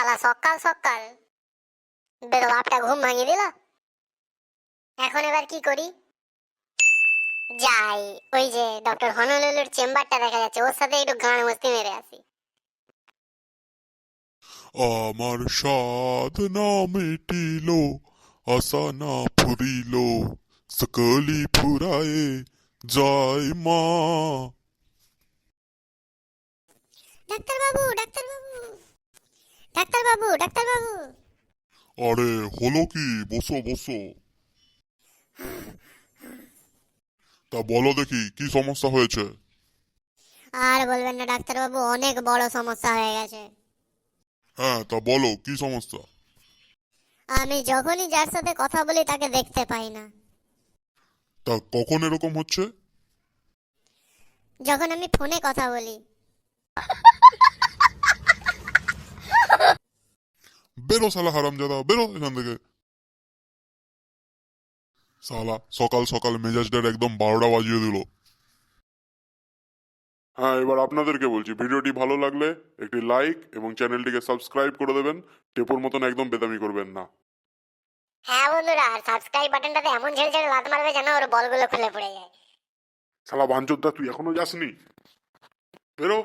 সালা সকাল সকাল। বেরো বাপটা ঘুম ভাঙিয়ে দিল। এখন এবার কি করি? যাই ওই যে ডক্টর হনলুলুর চেম্বারটা দেখা যাচ্ছে ওর সাথে একটু গান মস্তি মেরে আসি। আমার সাধনা মিটিল আশা না ফুরিল সকলি ফুরায়ে যায় মা। ডাক্তার বাবু ডাক্তার বাবু ডাক্তার বাবু ডাক্তার বাবু আরে হলো কি? বসো বসো। তা বলো দেখি কি সমস্যা হয়েছে? আর বলবেন না ডাক্তার বাবু অনেক বড় সমস্যা হয়ে গেছে। হ্যাঁ তা বলো কি সমস্যা? আমি যখনই যার সাথে কথা বলি তাকে দেখতে পাই না। তা কখন এরকম হচ্ছে? যখন আমি ফোনে কথা বলি। বেরো শালা হারামজাদা বেরো এখান থেকে। শালা সকাল সকাল মেজাজটার একদম বারোটা বাজিয়ে দিল। হ্যাঁ এবার আপনাদেরকে বলছি ভিডিওটি ভালো লাগলে একটি লাইক এবং চ্যানেলটিকে সাবস্ক্রাইব করে দেবেন। টেপোর মতন একদম বেদামি করবেন না। হ্যাঁ বন্ধুরা আর সাবস্ক্রাইব বাটনটাতে এমন ঝেড়ে ঝেড়ে লাত মারবে যেন ওর বলগুলো খুলে পড়ে যায়। শালা বাঞ্চোদ্দা তুই এখনও যাসনি? বেরো।